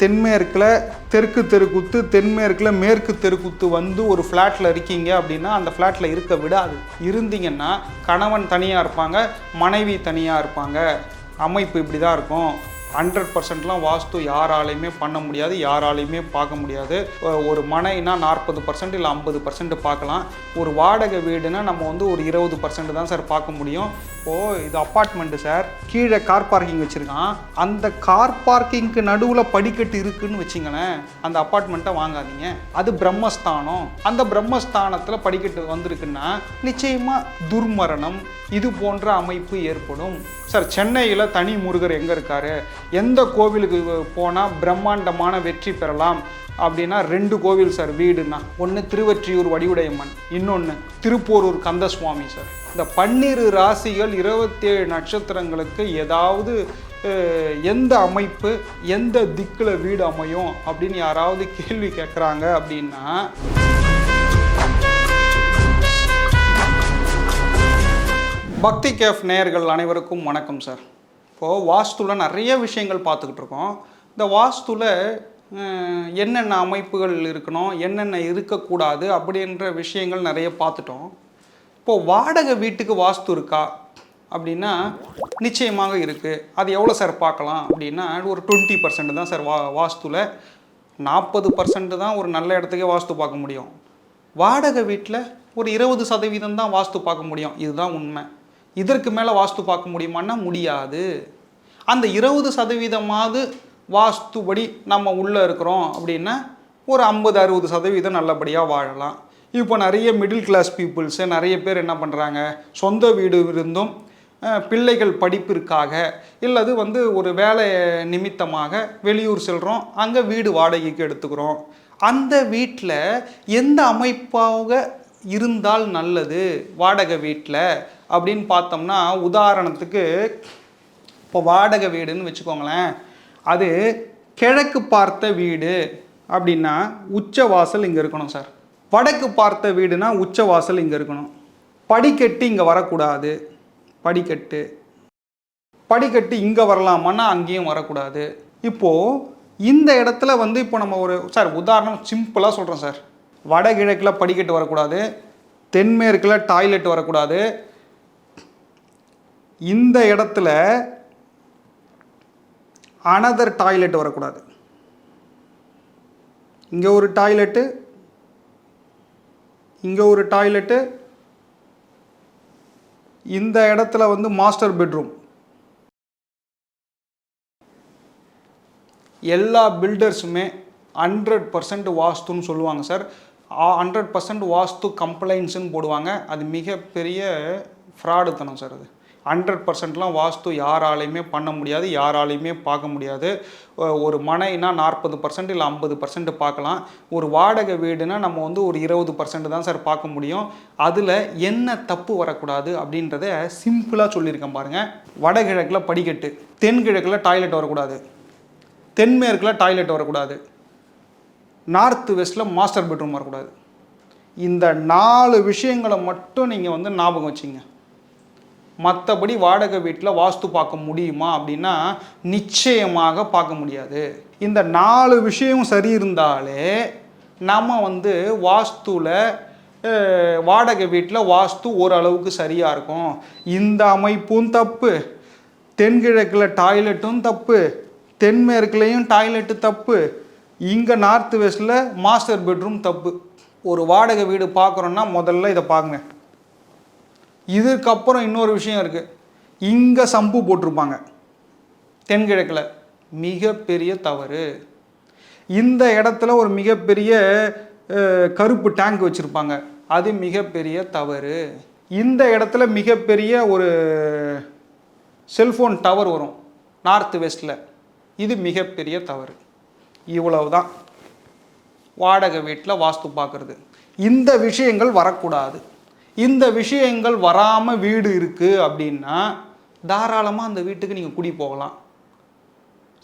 தென்மேற்கில் தெற்கு தெருக்குத்து தென்மேற்கில் மேற்கு தெருக்குத்து வந்து ஒரு ஃப்ளாட்டில் இருக்கீங்க அப்படின்னா அந்த ஃப்ளாட்டில் இருக்க விடாது. இருந்தீங்கன்னா கணவன் தனியாக இருப்பாங்க மனைவி தனியாக இருப்பாங்க. அமைப்பு இப்படி தான் இருக்கும். ஹண்ட்ரட் பர்சன்ட்லாம் வாஸ்து யாராலையுமே பண்ண முடியாது யாராலையுமே பார்க்க முடியாது. ஒரு மனைனா நாற்பது பர்சன்ட் இல்லை ஐம்பது பர்சன்ட் பார்க்கலாம். ஒரு வாடகை வீடுனா நம்ம வந்து ஒரு இருபது பர்சன்ட் தான் சார் பார்க்க முடியும். ஓ இது அப்பார்ட்மெண்ட்டு சார். கீழே கார் பார்க்கிங் வச்சுருக்கான். அந்த கார் பார்க்கிங்க்கு நடுவில் படிக்கட்டு இருக்குதுன்னு வச்சுங்களேன் அந்த அப்பார்ட்மெண்ட்டை வாங்காதீங்க. அது பிரம்மஸ்தானம். அந்த பிரம்மஸ்தானத்தில் படிக்கட்டு வந்திருக்குன்னா நிச்சயமாக துர்மரணம் இது போன்ற அமைப்பு ஏற்படும். சார் சென்னையில் தனி முருகர் எங்கே இருக்காரு? எந்த கோவிலுக்கு போனால் பிரம்மாண்டமான வெற்றி பெறலாம் அப்படின்னா ரெண்டு கோவில் சார் வீடுனா ஒன்று திருவற்றியூர் வடிவுடையம்மன் இன்னொன்று திருப்போரூர் கந்தசுவாமி சார். இந்த பன்னிரு ராசிகள் இருபத்தேழு நட்சத்திரங்களுக்கு ஏதாவது எந்த அமைப்பு எந்த திக்கில் வீடு அமையும் அப்படின்னு யாராவது கேள்வி கேட்குறாங்க அப்படின்னா பக்தி கேஃப் நேயர்கள் அனைவருக்கும் வணக்கம் சார். இப்போது வாஸ்துவில் நிறைய விஷயங்கள் பார்த்துக்கிட்டு இருக்கோம். இந்த வாஸ்துவில் என்னென்ன அமைப்புகள் இருக்கணும் என்னென்ன இருக்கக்கூடாது அப்படின்ற விஷயங்கள் நிறைய பார்த்துட்டோம். இப்போது வாடகை வீட்டுக்கு வாஸ்து இருக்கா? அப்படின்னா நிச்சயமாக இருக்குது அது எவ்வளோ சார் பார்க்கலாம்? அப்படின்னா ஒரு டுவெண்ட்டி பர்சன்ட் தான் சார் வா வாஸ்துவில் நாற்பது பர்சன்ட் தான் ஒரு நல்ல இடத்துக்கே வாஸ்து பார்க்க முடியும். வாடகை வீட்டில் ஒரு இருபது சதவீதம் தான் வாஸ்து பார்க்க முடியும். இதுதான் உண்மை. இதற்கு மேலே வாஸ்து பார்க்க முடியுமான்னா முடியாது. அந்த இருபது சதவீதமாவது வாஸ்துபடி நம்ம உள்ளே இருக்கிறோம் அப்படின்னா ஒரு ஐம்பது அறுபது சதவீதம் நல்லபடியாக வாழலாம். இப்போ நிறைய மிடில் கிளாஸ் பீப்புள்ஸு நிறைய பேர் என்ன பண்ணுறாங்க சொந்த வீடு இருந்தும் பிள்ளைகள் படிப்பிற்காக இல்லது வந்து ஒரு வேலை நிமித்தமாக வெளியூர் செல்கிறோம் அங்கே வீடு வாடகைக்கு எடுத்துக்கிறோம். அந்த வீட்டில் எந்த அமைப்பாக இருந்தால் நல்லது? வாடகை வீட்டில் அப்படின்னு பார்த்தோம்னா உதாரணத்துக்கு இப்போ வாடகை வீடுன்னு வச்சுக்கோங்களேன். அது கிழக்கு பார்த்த வீடு அப்படின்னா உச்ச வாசல் இங்கே இருக்கணும் சார். வடக்கு பார்த்த வீடுனா உச்ச வாசல் இங்கே இருக்கணும். படிக்கட்டு இங்கே வரக்கூடாது. படிக்கட்டு. படிக்கட்டு இங்கே வரலாமான்னா அங்கேயும் வரக்கூடாது. இப்போது இந்த இடத்துல வந்து இப்போ நம்ம ஒரு சார் உதாரணம் சிம்பிளாக சொல்கிறோம் சார். வடகிழக்கில் படிக்கட்டு வரக்கூடாது. தென்மேற்கில் டாய்லெட் வரக்கூடாது. இந்த இடத்துல அனதர் டாய்லெட் வரக்கூடாது. இங்கே ஒரு டாய்லெட்டு இங்கே ஒரு டாய்லெட்டு இந்த இடத்துல வந்து மாஸ்டர் பெட்ரூம் எல்லா பில்டர்ஸுமே ஹண்ட்ரட் பர்சன்ட் வாஸ்துன்னு சொல்லுவாங்க சார். ஹண்ட்ரட் பர்சன்ட் வாஸ்து கம்ப்ளைண்ட்ஸுன்னு போடுவாங்க. அது மிகப்பெரிய ஃப்ராடுத்தனம் சார் அது. ஹண்ட்ரட் பர்சன்ட்லாம் வாஸ்து யாராலையுமே பண்ண முடியாது யாராலையுமே பார்க்க முடியாது. ஒரு மனைனா நாற்பது பர்சன்ட் இல்லை ஐம்பது பர்சன்ட் பார்க்கலாம். ஒரு வாடகை வீடுனா நம்ம வந்து ஒரு இருபது பர்சன்ட் தான் சார் பார்க்க முடியும். அதில் என்ன தப்பு வரக்கூடாது அப்படின்றத சிம்பிளாக சொல்லியிருக்கேன் பாருங்கள் வடகிழக்கில் படிக்கட்டு தென்கிழக்கில் டாய்லெட் வரக்கூடாது. தென்மேற்கில் டாய்லெட் வரக்கூடாது. நார்த் வெஸ்ட்டில் மாஸ்டர் பெட்ரூம் வரக்கூடாது. இந்த நாலு விஷயங்களை மட்டும் நீங்கள் வந்து ஞாபகம் வச்சுங்க. மற்றபடி வாடகை வீட்டில் வாஸ்து பார்க்க முடியுமா அப்படின்னா நிச்சயமாக பார்க்க முடியாது. இந்த நாலு விஷயம் சரி இருந்தாலே நம்ம வந்து வாஸ்துவில் வாடகை வீட்டில் வாஸ்து ஓரளவுக்கு சரியாக இருக்கும். இந்த அமைப்பும் தப்பு. தென்கிழக்கில் டாய்லெட்டும் தப்பு. தென்மேற்குலேயும் டாய்லெட்டு தப்பு. இங்கே நார்த் வெஸ்ட்டில் மாஸ்டர் பெட்ரூம் தப்பு. ஒரு வாடகை வீடு பார்க்குறோன்னா முதல்ல இதை பார்க்குங்க இதுக்கப்புறம் இன்னொரு விஷயம் இருக்குது இங்கே சம்பு போட்டிருப்பாங்க. தென்கிழக்கில். மிகப்பெரிய தவறு. இந்த இடத்துல ஒரு மிகப்பெரிய கருப்பு டேங்க் வச்சுருப்பாங்க. அது மிகப்பெரிய தவறு. இந்த இடத்துல மிகப்பெரிய ஒரு செல்ஃபோன் டவர் வரும். நார்த் வெஸ்ட்டில் இது மிகப்பெரிய தவறு. இவ்வளவு தான் வாடகை வீட்டில் வாஸ்து பார்க்குறது இந்த விஷயங்கள் வரக்கூடாது. இந்த விஷயங்கள் வராமல் வீடு இருக்குது அப்படின்னா தாராளமாக அந்த வீட்டுக்கு நீங்கள் குடி போகலாம்.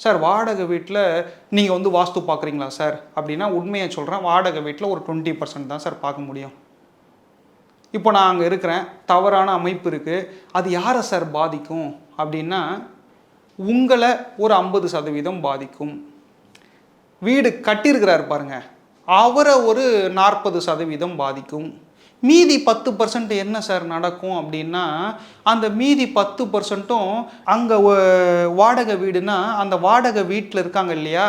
சார் வாடகை வீட்டில் நீங்கள் வந்து வாஸ்து பார்க்குறீங்களா சார்? அப்படின்னா உண்மையை சொல்கிறேன் வாடகை வீட்டில் ஒரு டுவெண்ட்டி பர்சன்ட் தான் சார் பார்க்க முடியும். இப்போ நான் அங்கே இருக்கிறேன் தவறான அமைப்பு இருக்குது அது யாரை சார் பாதிக்கும்? அப்படின்னா உங்களை ஒரு ஐம்பது சதவீதம் பாதிக்கும். வீடு கட்டியிருக்கிறார் பாருங்க அவரை ஒரு நாற்பது சதவீதம் பாதிக்கும். மீதி பத்து பர்சன்ட் என்ன சார் நடக்கும் அப்படின்னா அந்த மீதி பத்து பர்சன்ட்டும் அங்கே வாடகை வீடுனா அந்த வாடகை வீட்டில் இருக்காங்க இல்லையா?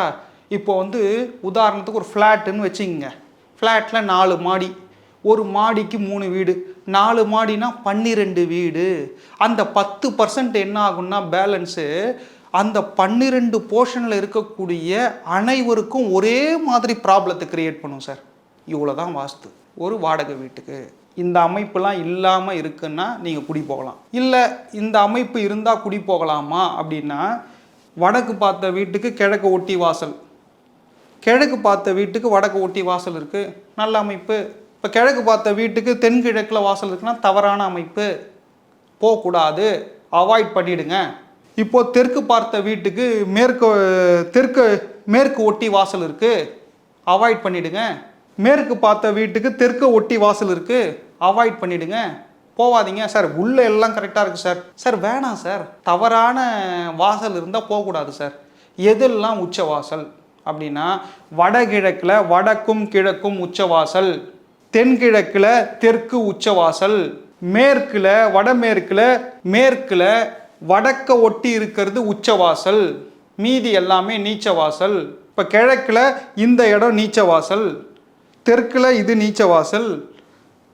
இப்போ வந்து உதாரணத்துக்கு ஒரு ஃப்ளாட்டுன்னு வச்சுக்கோங்க. ஃப்ளாட்டில் நாலு மாடி. ஒரு மாடிக்கு மூணு வீடு. நாலு மாடினா பன்னிரெண்டு வீடு. அந்த பத்து பர்சன்ட் என்ன ஆகும்னா பேலன்ஸு அந்த பன்னிரெண்டு போர்ஷனில் இருக்கக்கூடிய அனைவருக்கும் ஒரே மாதிரி ப்ராப்ளத்தை க்ரியேட் பண்ணும் சார் இவ்வளோ தான் வாஸ்து. ஒரு வாடகை வீட்டுக்கு. இந்த அமைப்புலாம் இல்லாமல் இருக்குன்னா நீங்கள் குடி போகலாம். இல்லை இந்த அமைப்பு இருந்தால் குடி போகலாமா அப்படின்னா வடக்கு பார்த்த வீட்டுக்கு கிழக்கு ஒட்டி வாசல். கிழக்கு பார்த்த வீட்டுக்கு வடக்கு ஒட்டி வாசல் இருக்குது நல்ல அமைப்பு. இப்போ கிழக்கு பார்த்த வீட்டுக்கு தென்கிழக்கில் வாசல் இருக்குன்னா தவறான அமைப்பு. போகக்கூடாது. அவாய்ட் பண்ணிடுங்க. இப்போ தெற்கு பார்த்த வீட்டுக்கு மேற்கு தெற்கு மேற்கு ஒட்டி வாசல் இருக்குது அவாய்ட் பண்ணிவிடுங்க மேற்கு பார்த்த வீட்டுக்கு தெற்கு ஒட்டி வாசல் இருக்குது அவாய்ட் பண்ணிடுங்க. போவாதீங்க சார். உள்ள எல்லாம் கரெக்டாக இருக்குது சார். சார் வேணாம் சார். தவறான வாசல் இருந்தால் போகக்கூடாது சார். எதெல்லாம் உச்ச வாசல் அப்படின்னா வடகிழக்கில் வடக்கும் கிழக்கும் உச்சவாசல் தென்கிழக்கில் தெற்கு உச்சவாசல் மேற்கில் வடமேற்கில் மேற்கில் வடக்க ஒட்டி இருக்கிறது உச்சவாசல் மீதி எல்லாமே நீச்சவாசல். இப்போ கிழக்கில் இந்த இடம் நீச்சவாசல். தெற்கில் இது நீச்சவாசல்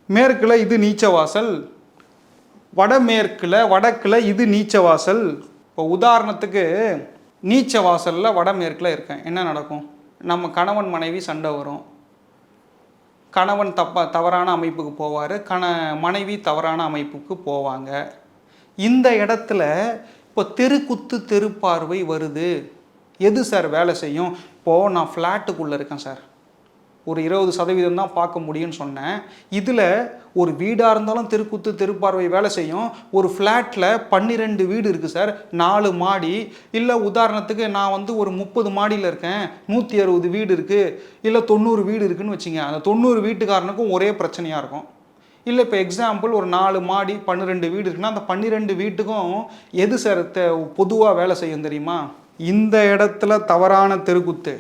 மேற்கில் இது நீச்சவாசல் வடமேற்கில் வடக்கில் இது நீச்சவாசல். இப்போ உதாரணத்துக்கு நீச்ச வாசலில் வடமேற்கில் இருக்கேன். என்ன நடக்கும்? நம்ம கணவன் மனைவி சண்டை வரும். கணவன் தப்ப தவறான அமைப்புக்கு போவார். கண மனைவி தவறான அமைப்புக்கு போவாங்க. இந்த இடத்துல இப்போ தெருக்குத்து தெருப்பார்வை வருது. எது சார் வேலை செய்யும்? இப்போது நான் ஃப்ளாட்டுக்குள்ளே இருக்கேன் சார். ஒரு இருபது சதவீதம் தான் பார்க்க முடியும்னு சொன்னேன். இதில் ஒரு வீடாக இருந்தாலும் தெருக்குத்து தெருப்பார்வை வேலை செய்யும். ஒரு ஃப்ளாட்டில் பன்னிரெண்டு வீடு இருக்குது சார். நாலு மாடி. இல்லை உதாரணத்துக்கு நான் வந்து ஒரு முப்பது மாடியில் இருக்கேன். நூற்றி அறுபது வீடு இருக்குது இல்லை தொண்ணூறு வீடு இருக்குதுன்னு வச்சுங்க. அந்த தொண்ணூறு வீட்டுக்காரனுக்கும் ஒரே பிரச்சனையாக இருக்கும். இல்லை இப்போ எக்ஸாம்பிள் ஒரு நாலு மாடி பன்னிரெண்டு வீடு இருக்குன்னா அந்த பன்னிரெண்டு வீட்டுக்கும் எது சார் பொதுவாக வேலை செய்யும் தெரியுமா? இந்த இடத்துல தவறான தெருக்குத்து.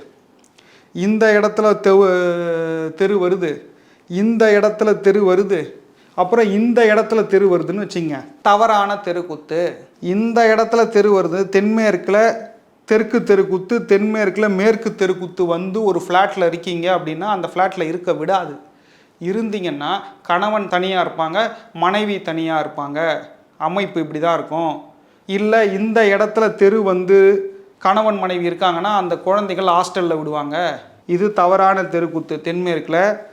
இந்த இடத்துல தெவு தெரு வருது. இந்த இடத்துல தெரு வருது. அப்புறம் இந்த இடத்துல தெரு வருதுன்னு வச்சுங்க. தவறான தெருக்குத்து இந்த இடத்துல தெரு வருது. தென்மேற்கில் தெற்கு தெருக்குத்து தென்மேற்கில் மேற்கு தெருக்குத்து வந்து ஒரு ஃப்ளாட்டில் இருக்கீங்க அப்படின்னா அந்த ஃப்ளாட்டில் இருக்க விடாது. இருந்தீங்கன்னா கணவன் தனியாக இருப்பாங்க மனைவி தனியாக இருப்பாங்க. அமைப்பு இப்படி தான் இருக்கும். இல்லை இந்த இடத்துல தெரு வந்து கணவன் மனைவி இருக்காங்கன்னா அந்த குழந்தைகள் ஹாஸ்டலில் விடுவாங்க. இது தவறான தெருக்குத்து. தென்மேற்கில்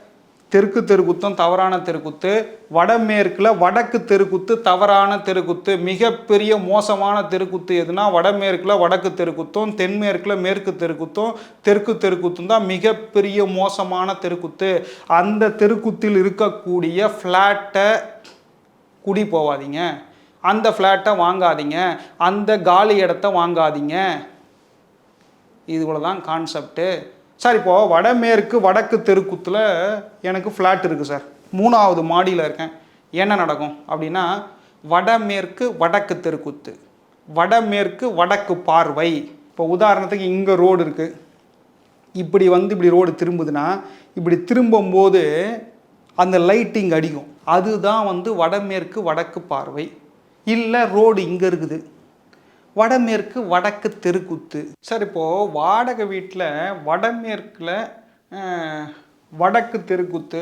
தெற்கு தெருக்குத்தும் தவறான தெருக்குத்து. வடமேற்கில் வடக்கு தெருக்குத்து தவறான தெருக்குத்து. மிகப்பெரிய மோசமான தெருக்குத்து எதுனா வடமேற்கில் வடக்கு தெருக்குத்தும் தென்மேற்கில் மேற்கு தெருக்குத்தும் தெற்கு தெருக்குத்தும் தான் மிகப்பெரிய மோசமான தெருக்குத்து. அந்த தெருக்குத்தில் இருக்கக்கூடிய ஃப்ளாட்டை குடி போவாதீங்க. அந்த ஃப்ளாட்டை வாங்காதீங்க. அந்த காலி இடத்த வாங்காதீங்க. இதுபோல தான் கான்செப்ட்டு சார் இப்போது வடமேற்கு வடக்கு தெருக்குத்தில் எனக்கு ஃப்ளாட் இருக்குது சார். மூணாவது மாடியில் இருக்கேன். என்ன நடக்கும் அப்படின்னா வடமேற்கு வடக்கு தெருக்குத்து. வடமேற்கு வடக்கு பார்வை. இப்போ உதாரணத்துக்கு இங்கே ரோடு இருக்குது இப்படி வந்து இப்படி ரோடு திரும்புதுன்னா இப்படி திரும்பும்போது அந்த லைட்டிங் அடிக்கும். அதுதான் வந்து வடமேற்கு வடக்கு பார்வை. இல்லை ரோடு இங்கே இருக்குது. வடமேற்கு வடக்கு தெருக்குத்து. சார் இப்போது வாடகை வீட்டில் வடமேற்கில் வடக்கு தெருக்குத்து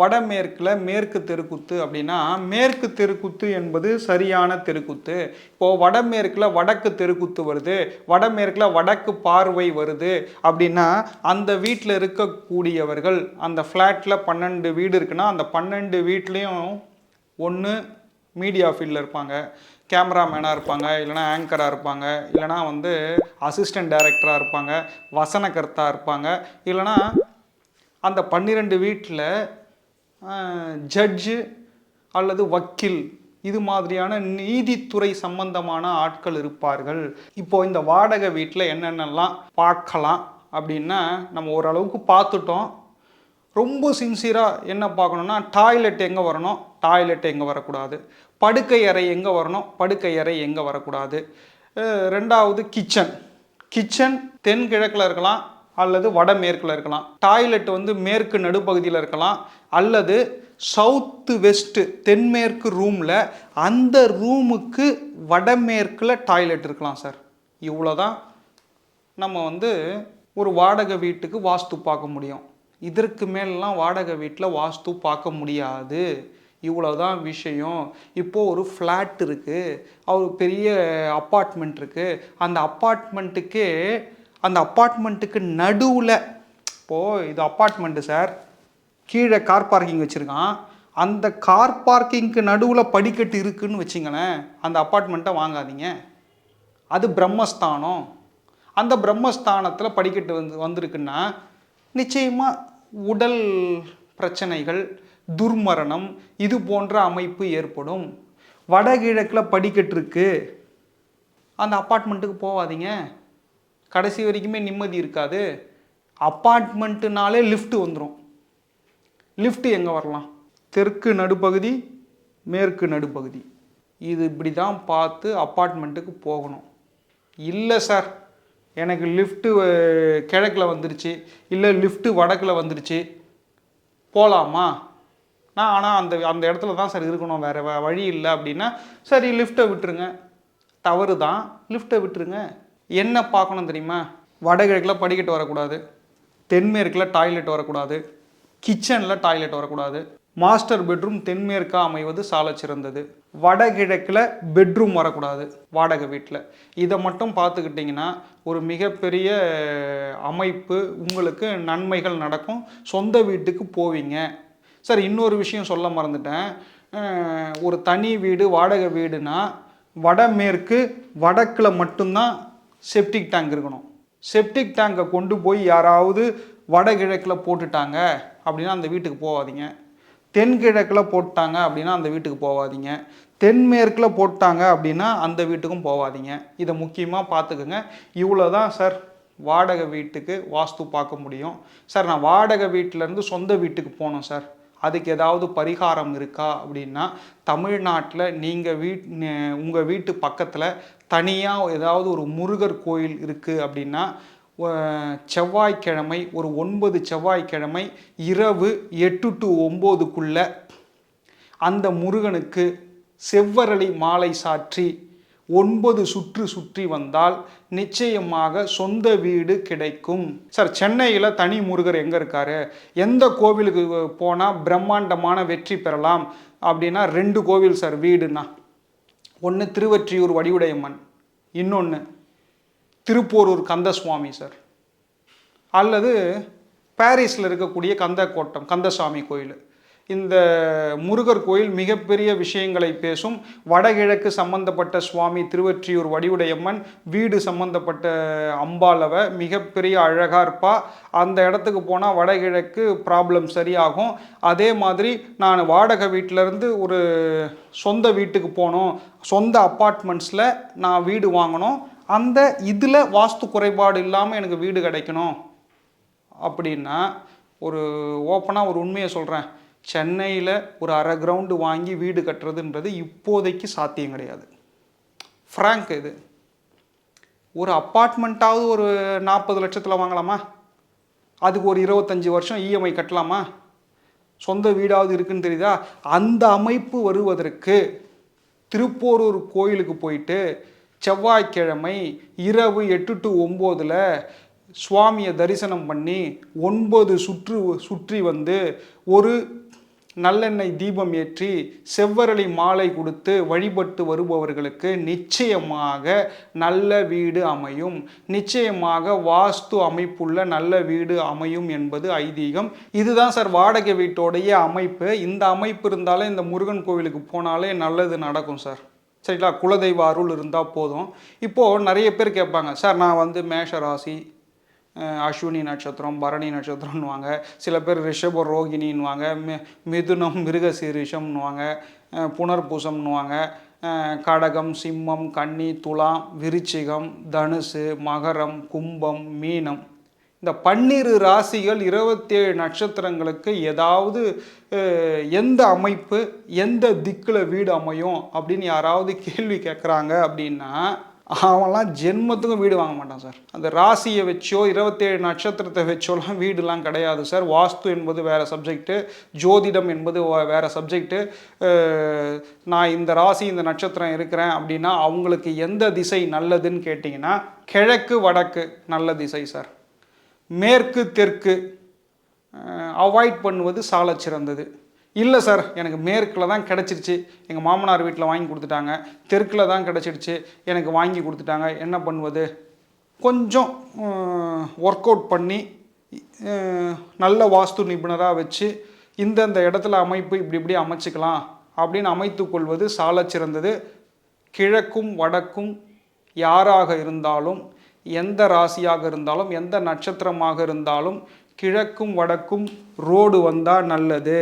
வடமேற்கில் மேற்கு தெருக்குத்து அப்படின்னா மேற்கு தெருக்குத்து என்பது சரியான தெருக்குத்து. இப்போது வடமேற்கில் வடக்கு தெருக்குத்து வருது வடமேற்கில் வடக்கு பார்வை வருது அப்படின்னா அந்த வீட்டில் இருக்கக்கூடியவர்கள் அந்த ஃப்ளாட்டில் பன்னெண்டு வீடு இருக்குன்னா அந்த பன்னெண்டு வீட்லேயும் ஒன்று மீடியா ஃபீல்டில் இருப்பாங்க. கேமராமேனாக இருப்பாங்க இல்லைனா ஆங்கராக இருப்பாங்க இல்லைனா வந்து அசிஸ்டன்ட் டைரக்டராக இருப்பாங்க வசனகர்த்தா இருப்பாங்க இல்லைனா அந்த பன்னிரெண்டு வீட்டில் ஜட்ஜு அல்லது வக்கீல் இது மாதிரியான நீதித்துறை சம்பந்தமான ஆட்கள் இருப்பார்கள். இப்போ இந்த வாடகை வீட்டில் என்னென்னலாம் பார்க்கலாம் அப்படின்னா நம்ம ஓரளவுக்கு பார்த்துட்டோம். ரொம்ப சின்சியராக என்ன பார்க்கணுன்னா டாய்லெட் எங்கே வரணும்? டாய்லெட் எங்கே வரக்கூடாது. படுக்கை அறை எங்கே வரணும்? படுக்கை அறை எங்கே வரக்கூடாது. ரெண்டாவது கிச்சன் கிச்சன் தென்கிழக்கில் இருக்கலாம் அல்லது வடமேற்கில் இருக்கலாம். டாய்லெட் வந்து மேற்கு நடுப்பகுதியில் இருக்கலாம் அல்லது சவுத்து வெஸ்ட்டு தென்மேற்கு ரூமில் அந்த ரூமுக்கு வடமேற்கில் டாய்லெட் இருக்கலாம் சார் இவ்வளோதான் நம்ம வந்து ஒரு வாடகை வீட்டுக்கு வாஸ்து பார்க்க முடியும். இதற்கு மேலெலாம் வாடகை வீட்டில் வாஸ்து பார்க்க முடியாது. இவ்வளோதான் விஷயம். இப்போது ஒரு ஃப்ளாட் இருக்குது அவர் பெரிய அப்பார்ட்மெண்ட் இருக்குது அந்த அப்பார்ட்மெண்ட்டுக்கே அந்த அப்பார்ட்மெண்ட்டுக்கு நடுவில் இப்போது இது அப்பார்ட்மெண்ட்டு சார் கீழே கார் பார்க்கிங் வச்சுருக்கான். அந்த கார் பார்க்கிங்க்கு நடுவில் படிக்கட்டு இருக்குன்னு வச்சிங்களேன் அந்த அப்பார்ட்மெண்ட்டை வாங்காதீங்க. அது பிரம்மஸ்தானம். அந்த பிரம்மஸ்தானத்தில் படிக்கட்டு வந்து வந்திருக்குன்னா நிச்சயமாக உடல் பிரச்சனைகள் துர்மரணம் இது போன்ற அமைப்பு ஏற்படும். வடகிழக்கில் படிக்கட்டு இருக்குது அந்த அப்பார்ட்மெண்ட்டுக்கு போகாதீங்க. கடைசி வரைக்குமே நிம்மதி இருக்காது. அப்பார்ட்மெண்ட்டுனாலே லிஃப்ட் வந்துடும் லிஃப்ட் எங்கே வரலாம்? தெற்கு நடுப்பகுதி மேற்கு நடுப்பகுதி. இது இப்படி தான் பார்த்து அப்பார்ட்மெண்ட்டுக்கு போகணும். இல்லை சார் எனக்கு லிஃப்ட்டு கிழக்கில் வந்துருச்சு. இல்லை லிஃப்ட்டு வடக்கில் வந்துருச்சு. போகலாமா நான் ஆனால் அந்த அந்த இடத்துல தான் சார் இருக்கணும். வேறு வழி இல்லை அப்படின்னா சரி லிஃப்ட்டை விட்டுருங்க. தவறு தான் லிஃப்ட்டை விட்டுருங்க. என்ன பார்க்கணும் தெரியுமா? வடகிழக்கில் படிக்கட்டு வரக்கூடாது. தென்மேற்கில் டாய்லெட் வரக்கூடாது. கிச்சனில் டாய்லெட் வரக்கூடாது. மாஸ்டர் பெட்ரூம் தென்மேற்கா அமைவது சாலச் சிறந்தது. வடகிழக்கில் பெட்ரூம் வரக்கூடாது வாடகை வீட்டில் இதை மட்டும் பார்த்துக்கிட்டிங்கன்னா ஒரு மிகப்பெரிய அமைப்பு உங்களுக்கு நன்மைகள் நடக்கும். சொந்த வீட்டுக்கு போவீங்க. சார் இன்னொரு விஷயம் சொல்ல மறந்துட்டேன். ஒரு தனி வீடு வாடகை வீடுனா வடமேற்கு வடக்கில் மட்டும்தான் செப்டிக் டேங்க் இருக்கணும். செப்டிக் டேங்கை கொண்டு போய் யாராவது வடகிழக்கில் போட்டுட்டாங்க அப்படின்னா அந்த வீட்டுக்கு போகாதீங்க. தென்கிழக்கில் போட்டாங்க அப்படின்னா அந்த வீட்டுக்கு போகாதீங்க தென்மேற்கில் போட்டாங்க அப்படின்னா அந்த வீட்டுக்கும் போகாதீங்க இதை முக்கியமாக பார்த்துக்குங்க. இவ்வளோ தான் சார் வாடகை வீட்டுக்கு வாஸ்து பார்க்க முடியும். சார் நான் வாடகை வீட்டிலேருந்து சொந்த வீட்டுக்கு போகணும் சார். அதுக்கு ஏதாவது பரிகாரம் இருக்கா அப்படின்னா தமிழ்நாட்டில் நீங்கள் வீட் உங்கள் வீட்டு பக்கத்தில் தனியாக ஏதாவது ஒரு முருகர் கோயில் இருக்குது அப்படின்னா செவ்வாய்க்கிழமை ஒரு ஒன்பது செவ்வாய்க்கிழமை இரவு எட்டு டு ஒம்போதுக்குள்ள அந்த முருகனுக்கு செவ்வரளி மாலை சாற்றி ஒன்பது சுற்று சுற்றி வந்தால் நிச்சயமாக சொந்த வீடு கிடைக்கும். சார் சென்னையில் தனி முருகர் எங்கே இருக்காரு? எந்த கோவிலுக்கு போனால் பிரம்மாண்டமான வெற்றி பெறலாம்? அப்படின்னா ரெண்டு கோவில் சார் வீடுனா ஒன்று திருவற்றியூர் வடிவுடையம்மன் இன்னொன்று திருப்போரூர் கந்தசுவாமி சார். அல்லது பாரிஸில் இருக்கக்கூடிய கந்தக்கோட்டம் கந்தசாமி கோயில். இந்த முருகர் கோயில் மிகப்பெரிய விஷயங்களை பேசும். வடகிழக்கு சம்பந்தப்பட்ட சுவாமி திருவற்றியூர் வடிவுடையம்மன் வீடு சம்பந்தப்பட்ட அம்பாலவ மிகப்பெரிய அழகாக இருப்பா அந்த இடத்துக்கு போனால் வடகிழக்கு ப்ராப்ளம் சரியாகும். அதே மாதிரி நான் வாடகை வீட்டிலேருந்து ஒரு சொந்த வீட்டுக்கு போகணும் சொந்த அப்பார்ட்மெண்ட்ஸில் நான் வீடு வாங்கணும் அந்த இதில் வாஸ்து குறைபாடு இல்லாமல் எனக்கு வீடு கிடைக்கணும். அப்படின்னா ஒரு ஓப்பனாக ஒரு உண்மையை சொல்கிறேன் சென்னையில் ஒரு அரை கிரவுண்டு வாங்கி வீடு கட்டுறதுன்றது இப்போதைக்கு சாத்தியம் கிடையாது. ஃப்ராங்க் இது. ஒரு அப்பார்ட்மெண்ட்டாவது ஒரு நாற்பது லட்சத்தில் வாங்கலாமா? அதுக்கு ஒரு இருபத்தஞ்சி வருஷம் இஎம்ஐ கட்டலாமா? சொந்த வீடாவது இருக்குன்னு தெரியுதா? அந்த அமைப்பு வருவதற்கு திருப்போரூர் கோயிலுக்கு போயிட்டு செவ்வாய்க்கிழமை இரவு எட்டு டு ஒம்போதில் சுவாமியை தரிசனம் பண்ணி ஒன்பது சுற்று சுற்றி வந்து ஒரு நல்லெண்ணெய் தீபம் ஏற்றி செவ்வரளி மாலை கொடுத்து வழிபட்டு வருபவர்களுக்கு நிச்சயமாக நல்ல வீடு அமையும். நிச்சயமாக வாஸ்து அமைப்புள்ள நல்ல வீடு அமையும் என்பது ஐதீகம். இதுதான் சார் வாடகை வீட்டோடைய அமைப்பு. இந்த அமைப்பு இருந்தாலே இந்த முருகன் கோவிலுக்கு போனாலே நல்லது நடக்கும் சார். சரிங்களா? குலதெய்வ அருள் இருந்தால் போதும். இப்போது நிறைய பேர் கேட்பாங்க சார் நான் வந்து மேஷ ராசி அஸ்வினி நட்சத்திரம் பரணி நட்சத்திரம்னுவாங்க. சில பேர் ரிஷப ரோகிணின்வாங்க மி மிதுனம் மிருகசீரிஷம்னுவாங்க புனர்பூசம்னுவாங்க கடகம் சிம்மம் கன்னி துலாம் விருச்சிகம் தனுசு மகரம் கும்பம் மீனம். இந்த பன்னிரு ராசிகள் இருபத்தேழு நட்சத்திரங்களுக்கு ஏதாவது எந்த அமைப்பு எந்த திக்கில் வீடு அமையும் அப்படின்னு யாராவது கேள்வி கேட்குறாங்க அப்படின்னா அவன்லாம் ஜென்மத்துக்கும் வீடு வாங்க மாட்டான் சார். அந்த ராசியை வச்சோ இருபத்தேழு நட்சத்திரத்தை வச்சோலாம் வீடுலாம் கிடையாது சார். வாஸ்து என்பது வேறு சப்ஜெக்ட்டு ஜோதிடம் என்பது வேறு சப்ஜெக்ட்டு நான் இந்த ராசி இந்த நட்சத்திரம் இருக்கிறேன் அப்படின்னா அவங்களுக்கு எந்த திசை நல்லதுன்னு கேட்டிங்கன்னா கிழக்கு வடக்கு நல்ல திசை சார். மேற்கு தெற்கு அவாய்ட் பண்ணுவது சாலச் சிறந்தது. இல்லை சார் எனக்கு மேற்கில் தான் கிடச்சிருச்சு. எங்கள் மாமனார் வீட்டில் வாங்கி கொடுத்துட்டாங்க. தெற்கில் தான் கிடச்சிருச்சு. எனக்கு வாங்கி கொடுத்துட்டாங்க. என்ன பண்ணுவது? கொஞ்சம் ஒர்க் அவுட் பண்ணி நல்ல வாஸ்து நிபுணராக வச்சு இந்தந்த இடத்துல அமைப்பு இப்படி இப்படி அமைச்சுக்கலாம் அப்படின்னு அமைத்து கொள்வது சாலச் சிறந்தது. கிழக்கும் வடக்கும் யாராக இருந்தாலும் எந்த ராசியாக இருந்தாலும் எந்த நட்சத்திரமாக இருந்தாலும் கிழக்கும் வடக்கும் ரோடு வந்தால் நல்லது.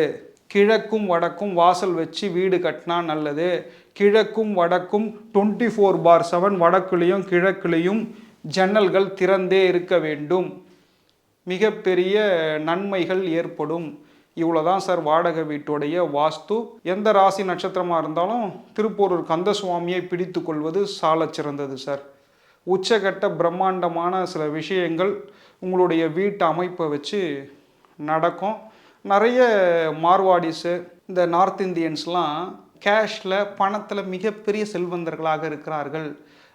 கிழக்கும் வடக்கும் வாசல் வச்சு வீடு கட்டினா நல்லது. கிழக்கும் வடக்கும் டுவெண்ட்டி ஃபோர் பார் செவன் வடக்குலேயும் கிழக்குலேயும் ஜன்னல்கள் திறந்தே இருக்க வேண்டும். மிகப்பெரிய நன்மைகள் ஏற்படும். இவ்வளோதான் சார் வாடகை வீட்டுடைய வாஸ்து. எந்த ராசி நட்சத்திரமாக இருந்தாலும் திருப்பூரூர் கந்தசுவாமியை பிடித்து கொள்வது சால சிறந்தது சார். உச்சகட்ட பிரம்மாண்டமான சில விஷயங்கள் உங்களுடைய வீட்டு அமைப்பை வச்சு நடக்கும். நிறைய மார்வாடிஸு இந்த நார்த் இந்தியன்ஸ்லாம் கேஷில் பணத்தில் மிகப்பெரிய செல்வந்தர்களாக இருக்கிறார்கள்.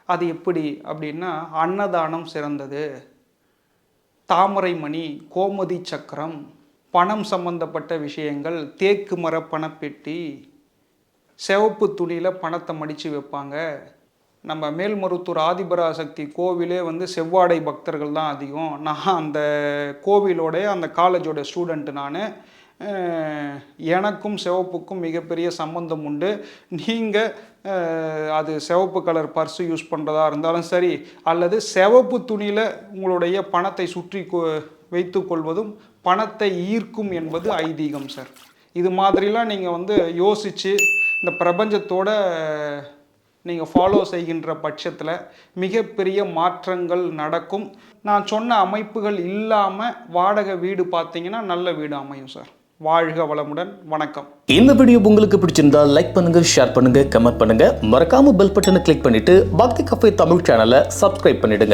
அது எப்படி அப்படின்னா அன்னதானம் சிறந்தது. தாமரைமணி கோமதி சக்கரம் பணம் சம்பந்தப்பட்ட விஷயங்கள் தேக்கு மர பணப்பெட்டி சிவப்பு துணியில் பணத்தை மடித்து வைப்பாங்க. நம்ம மேல்மருத்தூர் ஆதிபராசக்தி கோவிலே வந்து செவ்வாடை பக்தர்கள் தான் அதிகம். நான் அந்த கோவிலோடைய அந்த காலேஜோட ஸ்டூடெண்ட்டு நான். எனக்கும் சிவப்புக்கும் மிகப்பெரிய சம்பந்தம் உண்டு. நீங்கள் அது சிவப்பு கலர் பர்ஸு யூஸ் பண்ணுறதா இருந்தாலும் சரி அல்லது சிவப்பு துணியில் உங்களுடைய பணத்தை சுற்றி கொ வைத்து கொள்வதும் பணத்தை ஈர்க்கும் என்பது ஐதீகம் சார் இது மாதிரிலாம் நீங்கள் வந்து யோசித்து இந்த பிரபஞ்சத்தோட நீங்கள் ஃபாலோ செய்கின்ற பட்சத்தில் மிகப்பெரிய மாற்றங்கள் நடக்கும். நான் சொன்ன அமைப்புகள் இல்லாமல் வாடகை வீடு பார்த்தீங்கன்னா நல்ல வீடு அமையும் சார் வாழ்க வளமுடன். வணக்கம். இந்த வீடியோ உங்களுக்கு பிடிச்சிருந்தா லைக் பண்ணுங்க ஷேர் பண்ணுங்க கமெண்ட் பண்ணுங்க. மறக்காம பெல் பட்டனை கிளிக் பண்ணிட்டு பக்தி கஃபே தமிழ் சேனலை சப்ஸ்கிரைப் பண்ணிடுங்க.